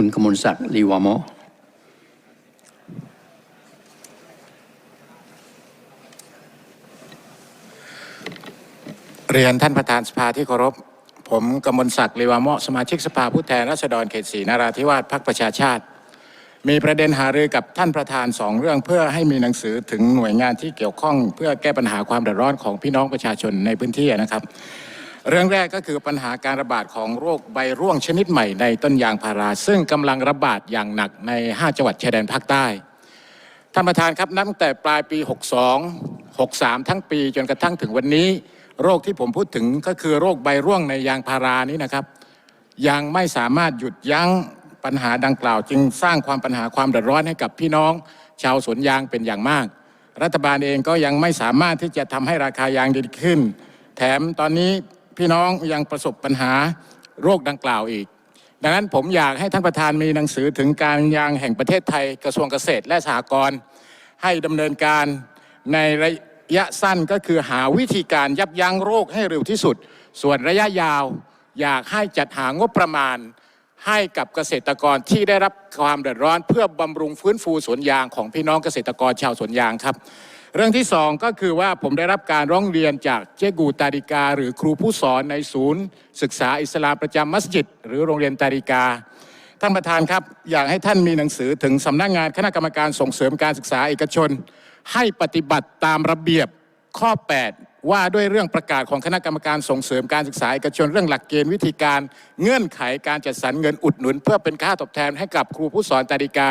คุณกมลศักดิ์ลีวามอเรียนท่านประธานสภาที่เคารพ ผมกมลศักดิ์เลวามาะสมาชิกสภาผู้แทนราษฎรเขตสีนราธิวาสพักประชาชาติ มีประเด็นหารือกับท่านประธานสองเรื่องเพื่อให้มีหนังสือถึงหน่วยงานที่เกี่ยวข้อง เพื่อแก้ปัญหาความเดือดร้อนของพี่น้องประชาชนในพื้นที่นะครับ เรื่องแรกก็คือปัญหาการระบาดของโรคใบร่วงชนิดใหม่ในต้นยางพารา ซึ่งกำลังระบาดอย่างหนักใน 5 จังหวัดชายแดนภาคใต้ ท่านประธานครับนับตั้งแต่ปลายปี 62 63 ทั้งปีจนกระทั่งถึงวันนี้ โรคที่ผมพูดถึงก็คือโรคใบร่วงในยางพารานี้นะครับ ยังไม่สามารถหยุดยั้งปัญหาดังกล่าว จึงสร้างความปัญหาความเดือดร้อนให้กับพี่น้อง ชาวสวนยางเป็นอย่างมาก รัฐบาลเองก็ยังไม่สามารถที่จะทำให้ราคายางดีขึ้น แถมตอนนี้ พี่น้องยังประสบปัญหาโรคดังกล่าวอีก ดังนั้นผมอยากให้ท่านประธานมีหนังสือถึงการยางแห่งประเทศไทยกระทรวงเกษตรและสหกรณ์ให้ดำเนินการในระยะสั้นก็คือหาวิธีการยับยั้งโรคให้เร็วที่สุด ส่วนระยะยาว อยากให้จัดหางบประมาณ ให้กับเกษตรกรที่ได้รับความเดือดร้อน เพื่อบำรุงฟื้นฟูสวนยางของพี่น้องเกษตรกรชาวสวนยางครับ เรื่องที่สองก็คือว่าผมได้รับการร้องเรียนจากเจกูตาดิกา หรือครูผู้สอนในศูนย์ ศึกษาอิสลามประจำมัสยิด หรือโรงเรียนตาดิกาท่านประธานครับ อยากให้ท่านมีหนังสือถึงสำนักงานคณะกรรมการส่งเสริมการศึกษาเอกชน ให้ปฏิบัติตามระเบียบข้อ 8 ว่าด้วยเรื่องประกาศของคณะกรรมการส่งเสริมการศึกษาเอกชนเรื่องหลักเกณฑ์วิธีการเงื่อนไขการจัดสรรเงินอุดหนุน เพื่อเป็นค่าตอบแทนให้กับครูผู้สอนตาดิกา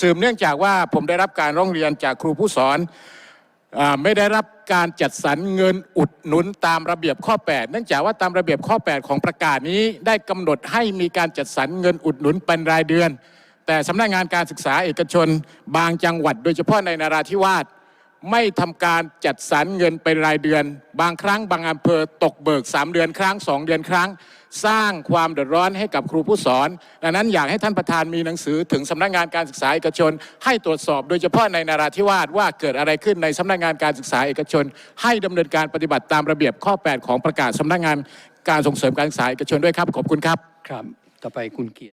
สืบเนื่องจากว่าผมได้รับการร้องเรียนจากครูผู้สอนอไม่ได้รับการจัดสรรเงินอุดหนุนตามระเบียบข้อ 8 เนื่องจากว่าตามระเบียบข้อ 8 ของประกาศนี้ได้กำหนดให้มีการจัดสรรเงินอุดหนุนเป็นรายเดือน แต่สำนักงานการศึกษาเอกชน บางจังหวัดโดยเฉพาะในนาราธิวาส ไม่ทำการจัดสรรเงินเป็นรายเดือน บางครั้งบางอำเภอตกเบิก 3 เดือนครั้ง 2 เดือนครั้ง สร้างความเดือดร้อนให้กับครูผู้สอน ดังนั้นอยากให้ท่านประธานมีหนังสือถึงสำนักงานการศึกษาเอกชน ให้ตรวจสอบโดยเฉพาะในนาราธิวาสว่าเกิดอะไรขึ้นในสำนักงานการศึกษาเอกชน ให้ดำเนินการปฏิบัติตามระเบียบข้อ 8 ของประกาศสำนักงานการส่งเสริมการศึกษาเอกชนด้วยครับขอบคุณครับครับ ต่อไปคุณเกียรติ